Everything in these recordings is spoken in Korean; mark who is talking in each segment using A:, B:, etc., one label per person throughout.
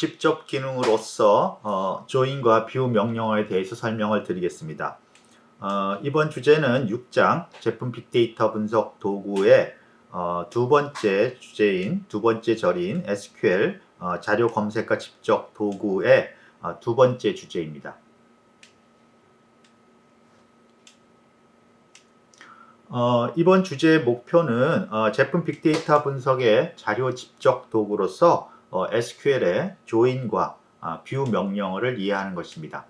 A: 직접 기능으로서 어, join과 view 명령어에 대해서 설명을 드리겠습니다. 어, 이번 주제는 6장 제품 빅데이터 분석 도구의 어, 두 번째 주제인 두 번째 절인 SQL 어, 자료 검색과 집적 도구의 어, 두 번째 주제입니다. 어, 이번 주제의 목표는 어, 제품 빅데이터 분석의 자료 집적 도구로서 어, SQL의 join과 아, 명령어를 이해하는 것입니다.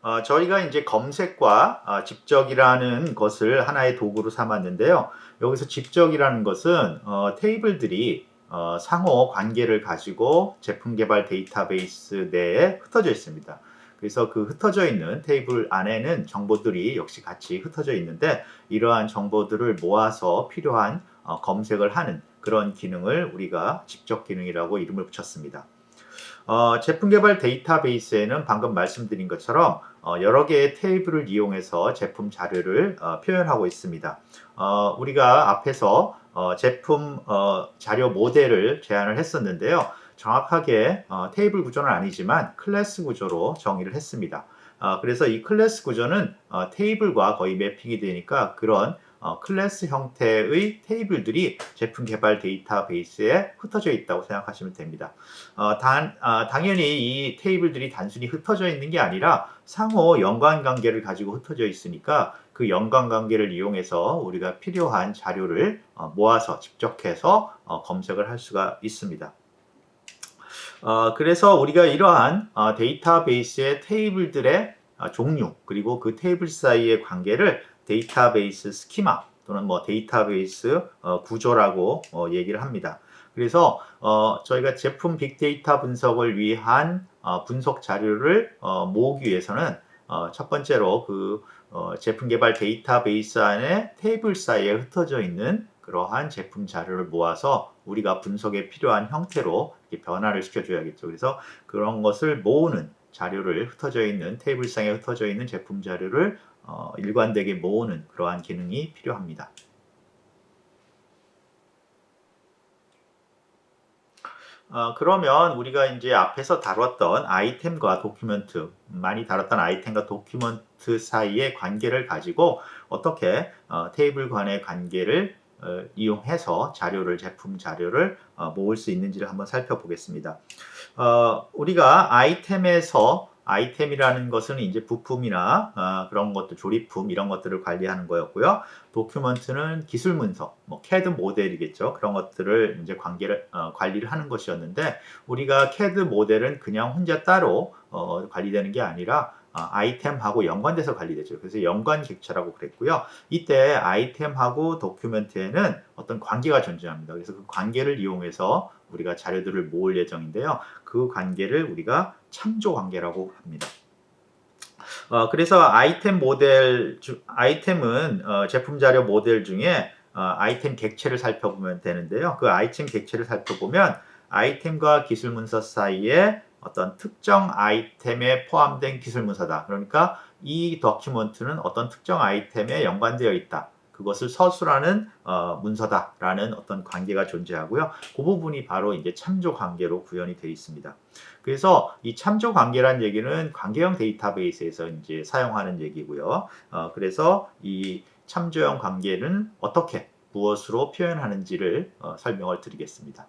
A: 어, 저희가 이제 검색과 아, 집적이라는 것을 하나의 도구로 삼았는데요. 여기서 집적이라는 것은 어, 테이블들이 어, 상호 관계를 가지고 제품 개발 데이터베이스 내에 흩어져 있습니다. 그래서 그 흩어져 있는 테이블 안에는 정보들이 역시 같이 흩어져 있는데 이러한 정보들을 모아서 필요한 어, 검색을 하는 그런 기능을 우리가 집적 기능이라고 이름을 붙였습니다. 어, 제품 개발 데이터베이스에는 방금 말씀드린 것처럼 어, 여러 개의 테이블을 이용해서 제품 자료를 어, 표현하고 있습니다. 어, 우리가 앞에서 어, 제품 어, 자료 모델을 제안을 했었는데요. 정확하게 어, 테이블 구조는 아니지만 클래스 구조로 정의를 했습니다. 어, 그래서 이 클래스 구조는 어, 테이블과 거의 매핑이 되니까 그런 어, 클래스 형태의 테이블들이 제품 개발 데이터베이스에 흩어져 있다고 생각하시면 됩니다. 어, 단, 아, 당연히 이 테이블들이 단순히 흩어져 있는 게 아니라 상호 연관 관계를 가지고 흩어져 있으니까 그 연관 관계를 이용해서 우리가 필요한 자료를 어, 모아서 집적해서 어, 검색을 할 수가 있습니다. 어, 그래서 우리가 이러한 어, 데이터베이스의 테이블들의 어, 종류 그리고 그 테이블 사이의 관계를 데이터베이스 스키마 또는 뭐 데이터베이스 어, 구조라고 어, 얘기를 합니다. 그래서 어, 저희가 제품 빅데이터 분석을 위한 어, 분석 자료를 어, 모으기 위해서는 어, 첫 번째로 그 어, 제품 개발 데이터베이스 안에 테이블 사이에 흩어져 있는 그러한 제품 자료를 모아서 우리가 분석에 필요한 형태로 변화를 시켜줘야겠죠. 그래서 그런 것을 모으는 자료를 흩어져 있는 테이블상에 흩어져 있는 제품 자료를 어, 일관되게 모으는 그러한 기능이 필요합니다. 어, 그러면 우리가 이제 앞에서 다뤘던 아이템과 도큐멘트, 많이 다뤘던 아이템과 도큐멘트 사이의 관계를 가지고 어떻게 어, 테이블 간의 관계를 어, 이용해서 자료를, 제품 자료를 어, 모을 수 있는지를 한번 살펴보겠습니다. 어, 우리가 아이템에서 아이템이라는 것은 이제 부품이나 어, 그런 것들 조립품 이런 것들을 관리하는 거였고요. 도큐먼트는 기술 문서, 뭐 CAD 모델이겠죠. 그런 것들을 이제 관계를 어, 관리를 하는 것이었는데 우리가 CAD 모델은 그냥 혼자 따로 어, 관리되는 게 아니라 어, 아이템하고 연관돼서 관리되죠. 그래서 연관 객체라고 그랬고요. 이때 아이템하고 도큐멘트에는 어떤 관계가 존재합니다. 그래서 그 관계를 이용해서 우리가 자료들을 모을 예정인데요. 그 관계를 우리가 참조 관계라고 합니다. 어, 그래서 아이템 모델 주, 아이템은 어, 제품 자료 모델 중에 어, 아이템 객체를 살펴보면 되는데요. 그 아이템 객체를 살펴보면 아이템과 기술 문서 사이에 어떤 특정 아이템에 포함된 기술 문서다. 그러니까 이 더큐먼트는 어떤 특정 아이템에 연관되어 있다. 그것을 서술하는 어, 문서다라는 어떤 관계가 존재하고요. 그 부분이 바로 이제 참조 관계로 구현이 되어 있습니다. 그래서 이 참조 관계란 얘기는 관계형 데이터베이스에서 이제 사용하는 얘기고요. 어, 그래서 이 참조형 관계는 어떻게 무엇으로 표현하는지를 어, 설명을 드리겠습니다.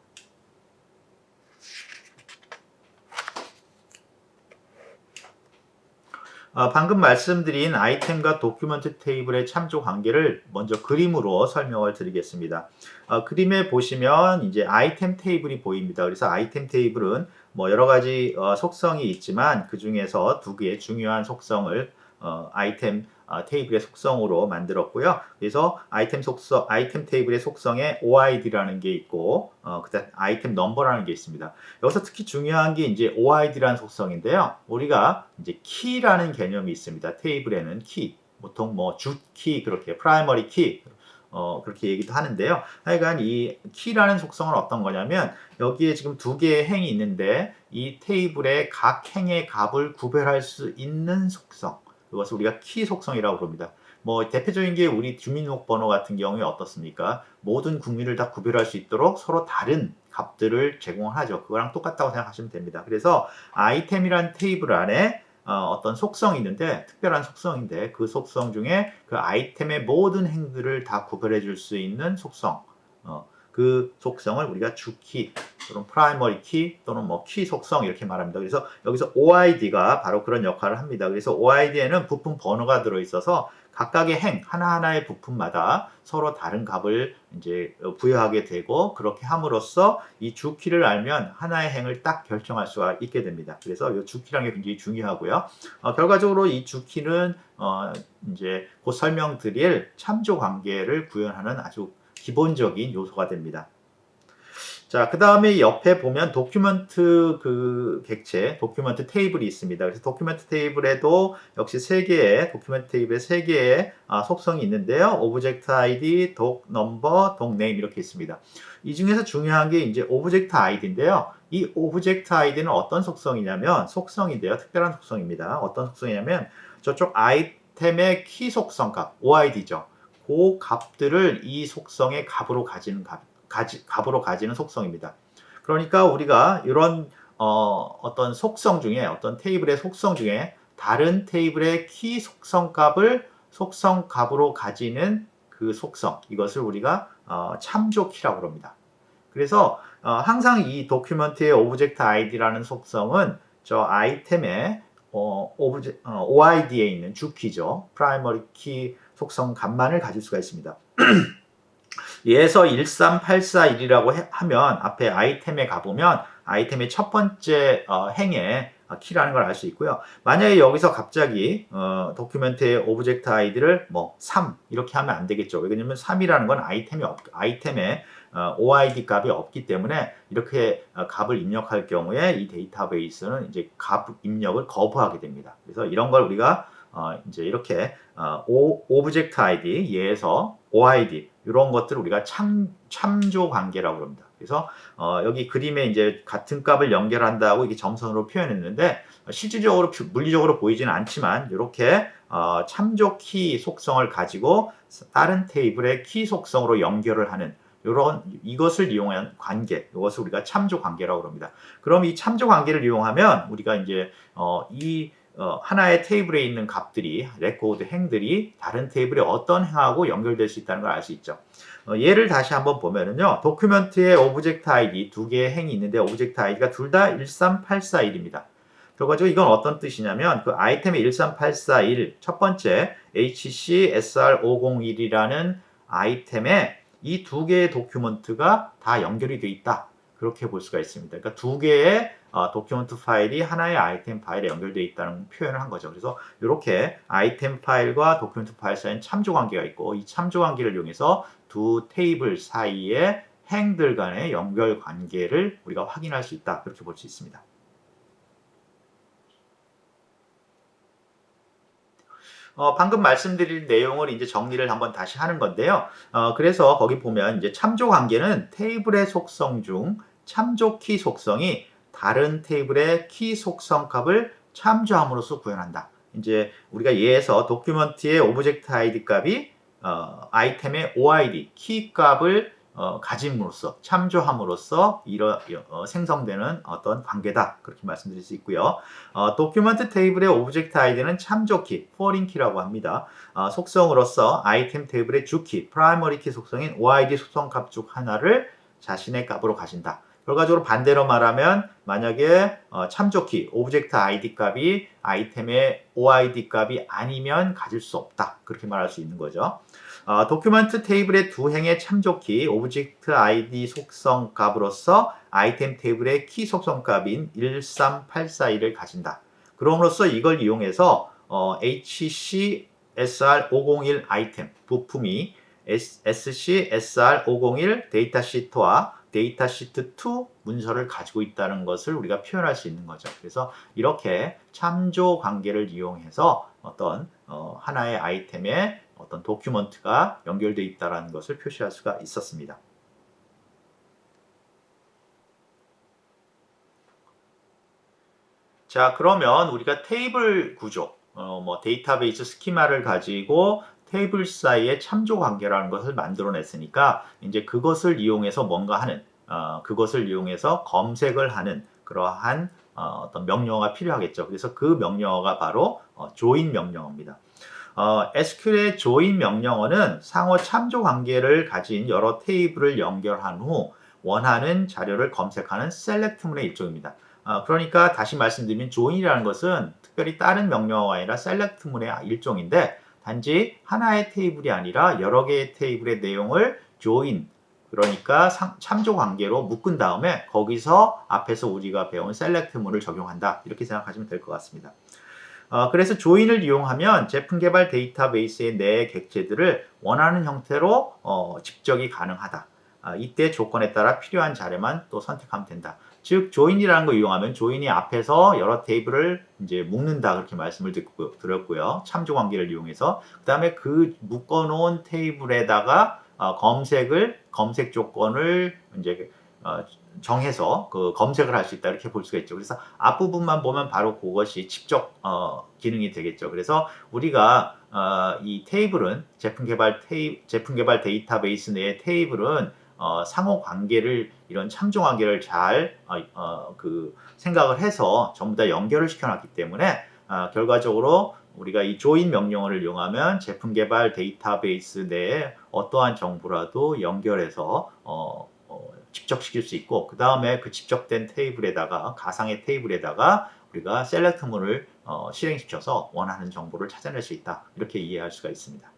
A: 어, 방금 말씀드린 아이템과 도큐먼트 테이블의 참조 관계를 먼저 그림으로 설명을 드리겠습니다. 어, 그림에 보시면 이제 아이템 테이블이 보입니다. 그래서 아이템 테이블은 뭐 여러 가지 어, 속성이 있지만 그 중에서 두 개의 중요한 속성을 어, 아이템 어, 테이블의 속성으로 만들었고요. 그래서 아이템 속성, 아이템 테이블의 속성에 OID라는 게 있고, 어, 그다음 아이템 넘버라는 게 있습니다. 여기서 특히 중요한 게 이제 OID라는 속성인데요. 우리가 이제 키라는 개념이 있습니다. 테이블에는 키, 보통 뭐 주키 그렇게 프라이머리 키 어, 그렇게 얘기도 하는데요. 하여간 이 키라는 속성은 어떤 거냐면 여기에 지금 두 개의 행이 있는데 이 테이블의 각 행의 값을 구별할 수 있는 속성. 그것을 우리가 키 속성이라고 부릅니다. 뭐 대표적인 게 우리 주민등록번호 같은 경우에 어떻습니까? 모든 국민을 다 구별할 수 있도록 서로 다른 값들을 제공하죠. 그거랑 똑같다고 생각하시면 됩니다. 그래서 아이템이란 테이블 안에 어, 떤 속성이 있는데 특별한 속성인데 그 속성 중에 그 아이템의 모든 행들을 다 구별해 줄 수 있는 속성 어, 그 속성을 우리가 주키 또는 프라이머리 키 또는 뭐 키 속성 이렇게 말합니다. 그래서 여기서 OID가 바로 그런 역할을 합니다. 그래서 OID에는 부품 번호가 들어 있어서 각각의 행 하나하나의 부품마다 서로 다른 값을 이제 부여하게 되고 그렇게 함으로써 이 주키를 알면 하나의 행을 딱 결정할 수가 있게 됩니다. 그래서 이 주키라는 게 굉장히 중요하고요. 어, 결과적으로 이 주키는 어, 이제 곧 설명드릴 참조 관계를 구현하는 아주 기본적인 요소가 됩니다. 자, 그 다음에 옆에 보면 도큐먼트 그 객체, 도큐먼트 테이블이 있습니다. 그래서 도큐먼트 테이블에도 역시 세 개의, 도큐먼트 테이블에 세 개의 아, 속성이 있는데요. 오브젝트 아이디, 독 넘버, 독 네임 이렇게 있습니다. 이 중에서 중요한 게 이제 오브젝트 아이디인데요. 이 오브젝트 아이디는 어떤 속성이냐면, 속성인데요. 특별한 속성입니다. 어떤 속성이냐면, 저쪽 아이템의 키 속성 값, OID죠. 그 값들을 이 속성의 값으로 가지는 값. 가지, 값으로 가지는 속성입니다. 그러니까 우리가 이런 어, 어떤 속성 중에 어떤 테이블의 속성 중에 다른 테이블의 키 속성 값을 속성 값으로 가지는 그 속성 이것을 우리가 어, 참조 키라고 합니다. 그래서 어, 항상 이 도큐먼트의 오브젝트 아이디라는 속성은 저 아이템의 어, 오브제, 어, OID에 있는 주 키죠. 프라이머리 키 속성 값만을 가질 수가 있습니다. 예서 13841이라고 하면 앞에 아이템에 가보면 아이템의 첫 번째 어, 행에 키라는 걸 알 수 있고요. 만약에 여기서 갑자기 어, 도큐멘트의 오브젝트 아이디를 뭐 3 이렇게 하면 안 되겠죠. 왜냐면 3이라는 건 아이템이 없, 아이템에 어, OID 값이 없기 때문에 이렇게 어, 값을 입력할 경우에 이 데이터베이스는 이제 값 입력을 거부하게 됩니다. 그래서 이런 걸 우리가 어, 이제 이렇게 어, 오, 오브젝트 아이디 예에서 OID 이런 것들을 우리가 참, 참조 관계라고 합니다. 그래서 어, 여기 그림에 이제 같은 값을 연결한다고 이게 점선으로 표현했는데 실질적으로 물리적으로 보이지는 않지만 이렇게 어, 참조 키 속성을 가지고 다른 테이블의 키 속성으로 연결을 하는 이런 이것을 이용한 관계, 이것을 우리가 참조 관계라고 합니다. 그럼 이 참조 관계를 이용하면 우리가 이제 어, 이 어, 하나의 테이블에 있는 값들이 레코드 행들이 다른 테이블에 어떤 행하고 연결될 수 있다는 걸 알 수 있죠. 어, 예를 다시 한번 보면은요. 도큐먼트에 오브젝트 아이디 두 개의 행이 있는데 오브젝트 아이디가 둘 다 13841입니다. 결과적으로 이건 어떤 뜻이냐면 그 아이템의 13841 첫 번째 HC SR501이라는 아이템에 이 두 개의 도큐먼트가 다 연결이 되어 있다. 그렇게 볼 수가 있습니다. 그러니까 두 개의 어, 도큐먼트 파일이 하나의 아이템 파일에 연결되어 있다는 표현을 한 거죠. 그래서 이렇게 아이템 파일과 도큐멘트 파일 사이에 참조 관계가 있고 이 참조 관계를 이용해서 두 테이블 사이의 행들 간의 연결 관계를 우리가 확인할 수 있다. 그렇게 볼 수 있습니다. 어, 방금 말씀드린 내용을 이제 정리를 한번 다시 하는 건데요. 어, 그래서 거기 보면 이제 참조 관계는 테이블의 속성 중 참조 키 속성이 다른 테이블의 키 속성 값을 참조함으로써 구현한다. 이제 우리가 예에서 도큐먼트의 오브젝트 아이디 값이 어, 아이템의 OID 키 값을 어, 가짐으로써 참조함으로써 이러, 어, 생성되는 어떤 관계다 그렇게 말씀드릴 수 있고요. 어, 도큐먼트 테이블의 오브젝트 아이디는 참조키, 포링 키라고 합니다. 어, 속성으로서 아이템 테이블의 주키, 키 속성인 OID 속성 값 중 하나를 자신의 값으로 가진다. 결과적으로 반대로 말하면 만약에 어, 참조키 오브젝트 ID 값이 아이템의 OID 값이 아니면 가질 수 없다. 그렇게 말할 수 있는 거죠. 어, 도큐먼트 테이블의 두 행의 참조키 오브젝트 ID 속성 값으로서 아이템 테이블의 키 속성 값인 13841을 가진다. 그럼으로써 이걸 이용해서 어, HC SR501 아이템 부품이 SC SR501 데이터 시트와 데이터 시트 2 문서를 가지고 있다는 것을 우리가 표현할 수 있는 거죠. 그래서 이렇게 참조 관계를 이용해서 어떤 어, 하나의 아이템에 어떤 도큐먼트가 연결되어 있다는 것을 표시할 수가 있었습니다. 자, 그러면 우리가 테이블 구조, 어, 뭐 데이터베이스 스키마를 가지고 테이블 사이의 참조 관계라는 것을 만들어냈으니까 이제 그것을 이용해서 뭔가 하는 어, 그것을 이용해서 검색을 하는 그러한 어, 어떤 명령어가 필요하겠죠. 그래서 그 명령어가 바로 어, join 명령어입니다. 어, SQL의 join 명령어는 상호 참조 관계를 가진 여러 테이블을 연결한 후 원하는 자료를 검색하는 select문의 일종입니다. 어, 그러니까 다시 말씀드리면 join이라는 것은 특별히 다른 명령어가 아니라 select문의 일종인데 단지 하나의 테이블이 아니라 여러 개의 테이블의 내용을 join 그러니까 상- 참조 관계로 묶은 다음에 거기서 앞에서 우리가 배운 select문을 적용한다 이렇게 생각하시면 될 것 같습니다. 어, 그래서 조인을 이용하면 제품 개발 데이터베이스의 내 객체들을 원하는 형태로 어, 집적이 가능하다. 아, 이때 조건에 따라 필요한 자료만 또 선택하면 된다. 즉 조인이라는 걸 이용하면 조인이 앞에서 여러 테이블을 이제 묶는다 그렇게 말씀을 듣고, 드렸고요. 참조 관계를 이용해서 그다음에 그 묶어 놓은 테이블에다가 어, 검색을 검색 조건을 이제 어, 정해서 그 검색을 할 수 있다 이렇게 볼 수가 있죠. 그래서 앞부분만 보면 바로 그것이 직접 어, 기능이 되겠죠. 그래서 우리가 어, 이 테이블은 제품 개발 테이 제품 개발 데이터베이스 내의 테이블은 어, 상호 관계를 이런 참조 관계를 잘 어, 그 생각을 해서 전부 다 연결을 시켜놨기 때문에 어, 결과적으로 우리가 이 join 명령어를 이용하면 제품 개발 데이터베이스 내에 어떠한 정보라도 연결해서 어, 어, 집적시킬 수 있고 그 다음에 그 집적된 테이블에다가 가상의 테이블에다가 우리가 셀렉트문을 어, 실행시켜서 원하는 정보를 찾아낼 수 있다 이렇게 이해할 수가 있습니다.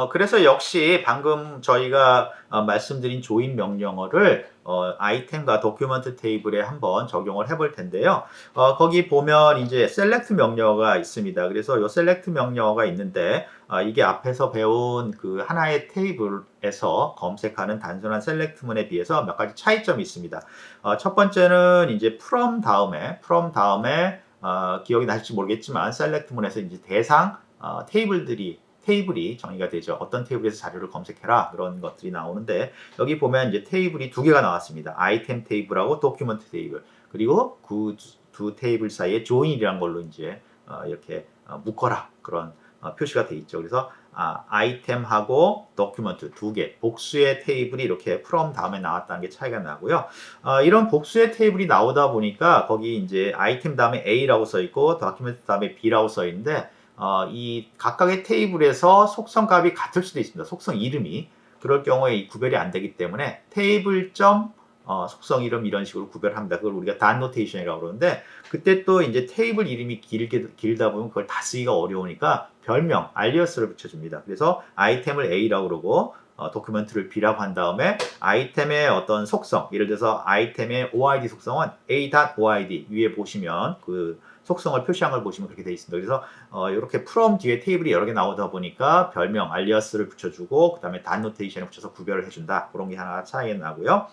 A: 어, 그래서 역시 방금 저희가 어, 말씀드린 조인 명령어를 어, 아이템과 도큐먼트 테이블에 한번 적용을 해볼 텐데요. 어, 거기 보면 이제 셀렉트 명령어가 있습니다. 그래서 이 셀렉트 명령어가 있는데 어, 이게 앞에서 배운 그 하나의 테이블에서 검색하는 단순한 셀렉트문에 비해서 몇 가지 차이점이 있습니다. 어, 첫 번째는 이제 from 다음에 from 다음에 어, 기억이 나실지 모르겠지만 셀렉트문에서 이제 대상 어, 테이블들이 테이블이 정의가 되죠. 어떤 테이블에서 자료를 검색해라 그런 것들이 나오는데 여기 보면 이제 테이블이 두 개가 나왔습니다. 아이템 테이블하고 도큐먼트 테이블 그리고 그 두 테이블 사이에 조인이라는 걸로 이제 어, 이렇게 어, 묶어라 그런 어, 표시가 돼 있죠. 그래서 아, 아이템하고 도큐먼트 두 개, 복수의 테이블이 이렇게 from 다음에 나왔다는 게 차이가 나고요. 어, 이런 복수의 테이블이 나오다 보니까 거기 이제 아이템 다음에 A라고 써 있고 도큐멘트 다음에 B라고 써 있는데 어, 이 각각의 테이블에서 속성 값이 같을 수도 있습니다. 속성 이름이 그럴 경우에 이 구별이 안 되기 때문에 테이블 점 어, 속성 이름 이런 식으로 구별합니다. 그걸 우리가 단 노테이션이라고 그러는데 그때 또 이제 테이블 이름이 길게 길다 보면 그걸 다 쓰기가 어려우니까 별명 알리어스를 붙여줍니다. 그래서 아이템을 A라고 그러고 어, 도큐멘트를 B라고 한 다음에 아이템의 어떤 속성 예를 들어서 아이템의 OID 속성은 A.OID 위에 보시면 그 속성을 표시한 걸 보시면 그렇게 되어 있습니다. 그래서 어, 이렇게 from 뒤에 테이블이 여러 개 나오다 보니까 별명 알리어스를 붙여주고 그 다음에 단 노테이션을 붙여서 구별을 해준다. 그런 게 하나 차이가 나고요.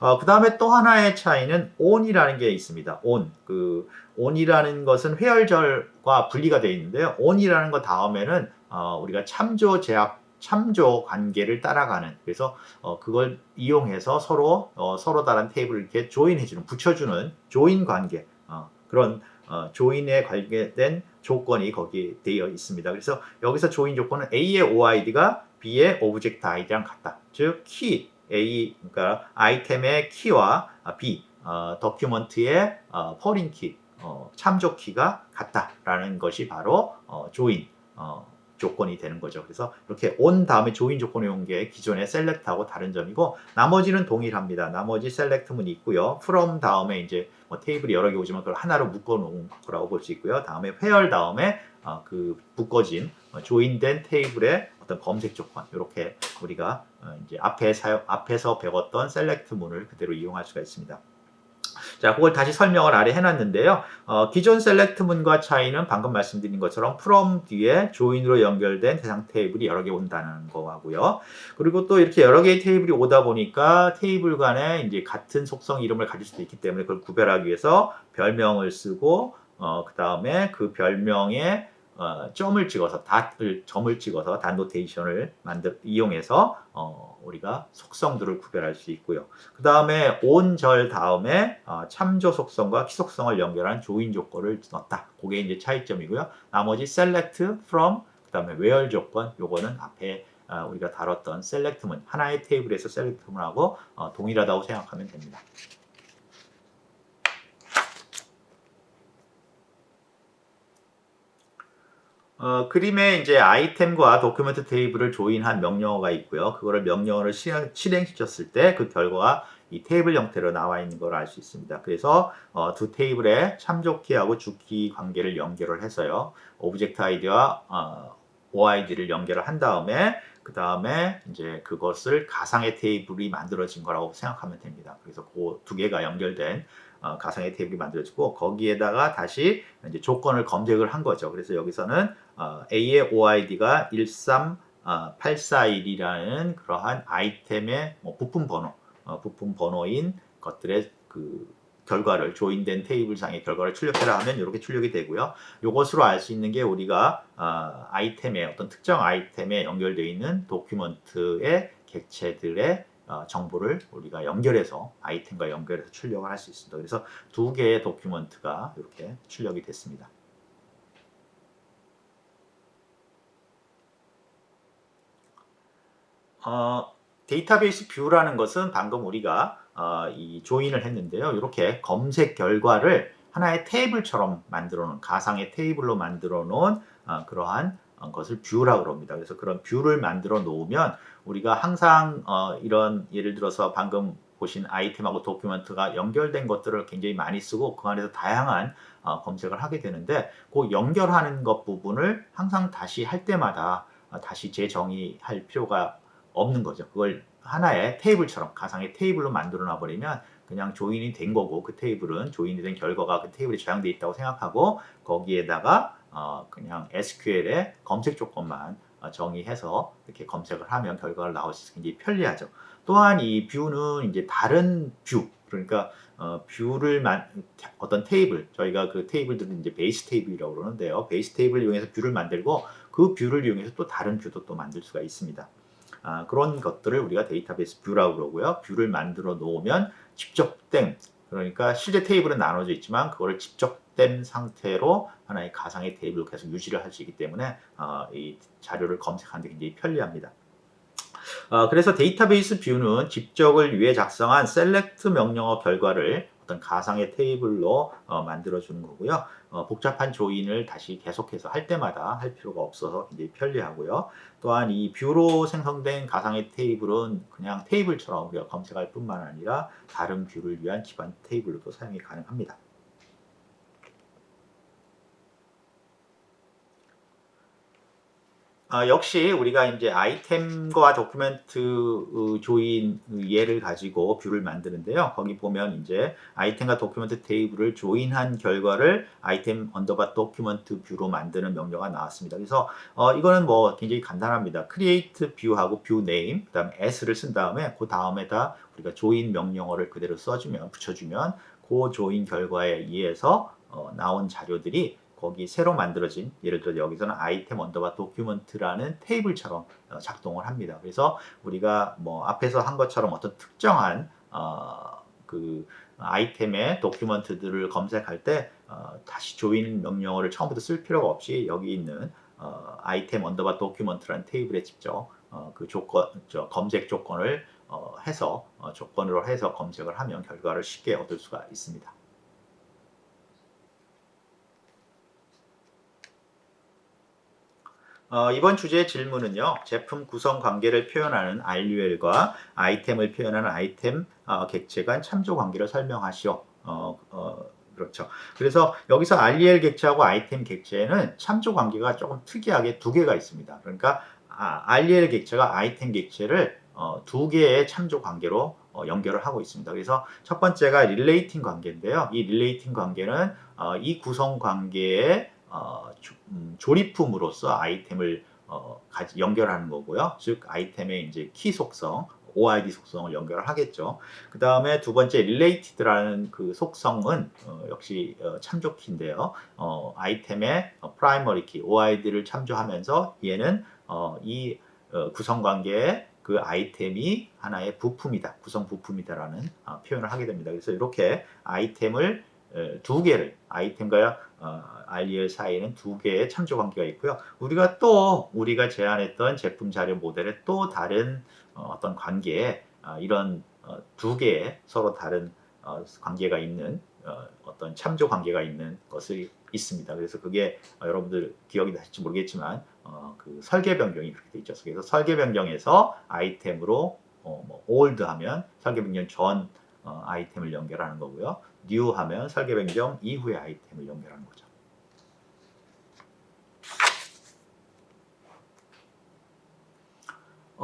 A: 어, 그 다음에 또 하나의 차이는 on이라는 게 있습니다. on 그 on이라는 것은 회열절과 분리가 되어 있는데요. on이라는 것 다음에는 어, 우리가 참조 제약 참조 관계를 따라가는 그래서 어, 그걸 이용해서 서로 어, 서로 다른 테이블을 이렇게 조인해주는 붙여주는 조인 관계 어, 그런 어, 조인에 관계된 조건이 거기에 되어 있습니다. 그래서 여기서 조인 조건은 A의 OID가 B의 오브젝트 아이디랑 같다. 즉 키 A 그러니까 아이템의 키와 B 어, 도큐먼트의 어, 퍼링 키 어, 참조 키가 같다라는 것이 바로 어, 조인 어, 조건이 되는 거죠. 그래서 이렇게 온 다음에 조인 조건이 온 게 기존의 셀렉트하고 다른 점이고 나머지는 동일합니다. 나머지 셀렉트문이 있고요. from 다음에 이제 뭐 테이블이 여러 개 오지만 그걸 하나로 묶어 놓은 거라고 볼 수 있고요. 다음에 회열 다음에 어, 그 묶어진 어, 조인된 테이블의 어떤 검색 조건 이렇게 우리가 어, 이제 앞에 사용 앞에서 배웠던 셀렉트 문을 그대로 이용할 수가 있습니다. 자, 그걸 다시 설명을 아래 해놨는데요. 어, 기존 셀렉트 문과 차이는 방금 말씀드린 것처럼 from 뒤에 조인으로 연결된 대상 테이블이 여러 개 온다는 거하고요. 그리고 또 이렇게 여러 개의 테이블이 오다 보니까 테이블 간에 이제 같은 속성 이름을 가질 수도 있기 때문에 그걸 구별하기 위해서 별명을 쓰고 어, 그 다음에 그 별명에 어, 점을 찍어서 닷을 점을 찍어서 닷 노테이션을 만들 이용해서 어, 우리가 속성들을 구별할 수 있고요. 그 다음에 온절 다음에 어, 참조 속성과 키속성을 연결한 조인 조건을 넣었다. 그게 이제 차이점이고요. 나머지 select from 그 다음에 where 조건 요거는 앞에 어, 우리가 다뤘던 select문 하나의 테이블에서 select문하고 어, 동일하다고 생각하면 됩니다. 어, 그림에 이제 아이템과 도큐멘트 테이블을 조인한 명령어가 있고요. 그거를 명령어를 실행, 실행시켰을 때 그 결과가 이 테이블 형태로 나와 있는 걸 알 수 있습니다. 그래서 어, 두 테이블의 참조키하고 주키 관계를 연결을 해서요. 오브젝트 아이디와 어, OID를 연결을 한 다음에 그 다음에 이제 그것을 가상의 테이블이 만들어진 거라고 생각하면 됩니다. 그래서 그 두 개가 연결된 어, 가상의 테이블이 만들어지고 거기에다가 다시 이제 조건을 검색을 한 거죠. 그래서 여기서는 어, A의 OID가 13841이라는 그러한 아이템의 뭐 부품 번호, 어, 부품 번호인 것들의 그 결과를 조인된 테이블 상의 결과를 출력해라 하면 이렇게 출력이 되고요. 이것으로 알 수 있는 게 우리가 어, 아이템의 어떤 특정 아이템에 연결되어 있는 도큐먼트의 객체들의 어, 정보를 우리가 연결해서 아이템과 연결해서 출력을 할 수 있습니다. 그래서 두 개의 도큐먼트가 이렇게 출력이 됐습니다. 어, 데이터베이스 뷰라는 것은 방금 우리가 어, 이 조인을 했는데요. 이렇게 검색 결과를 하나의 테이블처럼 만들어 놓은 가상의 테이블로 만들어 놓은 어, 그러한 것을 뷰라고 합니다. 그래서 그런 뷰를 만들어 놓으면 우리가 항상 어, 이런 예를 들어서 방금 보신 아이템하고 도큐멘트가 연결된 것들을 굉장히 많이 쓰고 그 안에서 다양한 어, 검색을 하게 되는데 그 연결하는 것 부분을 항상 다시 할 때마다 어, 다시 재정의할 필요가 없는 거죠. 그걸 하나의 테이블처럼 가상의 테이블로 만들어 놔 버리면 그냥 조인이 된 거고 그 테이블은 조인이 된 결과가 그 테이블에 저장돼 있다고 생각하고 거기에다가 어 그냥 SQL의 검색 조건만 어, 정의해서 이렇게 검색을 하면 결과가 나올 수 있어서 굉장히 편리하죠. 또한 이 뷰는 이제 다른 뷰 그러니까 어, 뷰를 만 어떤 테이블 저희가 그 테이블들은 이제 베이스 테이블이라고 그러는데요. 베이스 테이블을 이용해서 뷰를 만들고 그 뷰를 이용해서 또 다른 뷰도 또 만들 수가 있습니다. 아, 그런 것들을 우리가 데이터베이스 뷰라고 그러고요. 뷰를 만들어 놓으면 직접된 그러니까 실제 테이블은 나눠져 있지만 그거를 직접된 상태로 하나의 가상의 테이블을 계속 유지를 할 수 있기 때문에 어, 이 자료를 검색하는 데 굉장히 편리합니다. 어, 그래서 데이터베이스 뷰는 집적을 위해 작성한 셀렉트 명령어 결과를 어떤 가상의 테이블로 어, 만들어주는 거고요. 어, 복잡한 조인을 다시 계속해서 할 때마다 할 필요가 없어서 굉장히 편리하고요. 또한 이 뷰로 생성된 가상의 테이블은 그냥 테이블처럼 우리가 검색할 뿐만 아니라 다른 뷰를 위한 기반 테이블로도 사용이 가능합니다. 아, 역시 우리가 이제 아이템과 도큐멘트 어, 조인 예를 가지고 뷰를 만드는데요. 거기 보면 이제 아이템과 도큐멘트 테이블을 조인한 결과를 아이템 언더바 도큐멘트 뷰로 만드는 명령어가 나왔습니다. 그래서 어, 이거는 뭐 굉장히 간단합니다. create view하고 view name, 그다음 s를 쓴 다음에 그 다음에다 우리가 조인 명령어를 그대로 써주면 붙여주면 그 조인 결과에 의해서 어, 나온 자료들이 거기 새로 만들어진 예를 들어 여기서는 아이템 언더바 도큐먼트라는 테이블처럼 어, 작동을 합니다. 그래서 우리가 뭐 앞에서 한 것처럼 어떤 특정한 어, 그 아이템의 도큐먼트들을 검색할 때 어, 다시 조인 명령어를 처음부터 쓸 필요가 없이 여기 있는 어, 아이템 언더바 도큐먼트라는 테이블에 직접 어, 그 조건 저 검색 조건을 어, 해서 어, 조건으로 해서 검색을 하면 결과를 쉽게 얻을 수가 있습니다. 어, 이번 주제의 질문은요. 제품 구성 관계를 표현하는 RUL과 아이템을 표현하는 아이템 어, 객체 간 참조 관계를 설명하시오. 어, 어, 그렇죠. 그래서 여기서 RUL 객체하고 아이템 객체에는 참조 관계가 조금 특이하게 두 개가 있습니다. 그러니까 아, RUL 객체가 아이템 객체를 어, 두 개의 참조 관계로 어, 연결을 하고 있습니다. 그래서 첫 번째가 릴레이팅 관계인데요. 이 릴레이팅 관계는 어, 이 구성 관계에 어, 조, 음, 조립품으로서 아이템을 어, 가지, 연결하는 거고요. 즉 아이템의 이제 키 속성 OID 속성을 연결을 하겠죠. 그 다음에 두 번째 related라는 그 속성은 어, 역시 어, 참조 키인데요. 어, 아이템의 어, primary key OID를 참조하면서 얘는 어, 이 어, 구성 관계의 그 아이템이 하나의 부품이다, 구성 부품이다라는 어, 표현을 하게 됩니다. 그래서 이렇게 아이템을 어, 두 개를 아이템과 어, REL 사이에는 두 개의 참조 관계가 있고요. 우리가 또 우리가 제안했던 제품 자료 모델에 또 다른 어, 어떤 관계에 아, 이런 어, 두 개의 서로 다른 어, 관계가 있는 어, 어떤 참조 관계가 있는 것이 있습니다. 그래서 그게 어, 여러분들 기억이 나실지 모르겠지만 어, 그 설계 변경이 그렇게 돼 있죠. 그래서 설계 변경에서 아이템으로 어, 뭐 old 하면 설계 변경 전 어, 아이템을 연결하는 거고요. New 하면 설계 변경 이후의 아이템을 연결하는 거죠.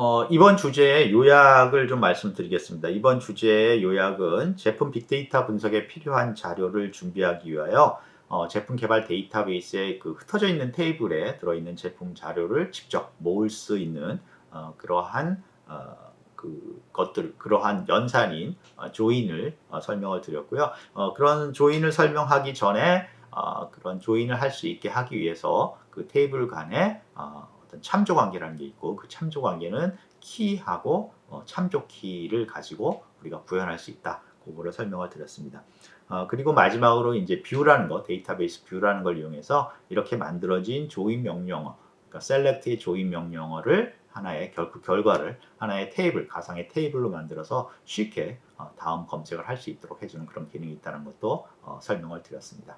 A: 어, 이번 주제의 요약을 좀 말씀드리겠습니다. 이번 주제의 요약은 제품 빅데이터 분석에 필요한 자료를 준비하기 위하여 어, 제품 개발 데이터베이스에 그 흩어져 있는 테이블에 들어있는 제품 자료를 직접 모을 수 있는 어, 그러한 어, 그 것들 그러한 연산인 어, 조인을 어, 설명을 드렸고요. 어, 그런 조인을 설명하기 전에 어, 그런 조인을 할 수 있게 하기 위해서 그 테이블 간에 어, 어떤 참조 관계라는 게 있고 그 참조 관계는 키하고 어, 참조 키를 가지고 우리가 구현할 수 있다. 그거를 설명을 드렸습니다. 어, 그리고 마지막으로 이제 뷰라는 거, 데이터베이스 뷰라는 걸 이용해서 이렇게 만들어진 조인 명령어, 그러니까 select의 조인 명령어를 하나의 결, 그 결과를 하나의 테이블, 가상의 테이블로 만들어서 쉽게 어, 다음 검색을 할 수 있도록 해주는 그런 기능이 있다는 것도 어, 설명을 드렸습니다.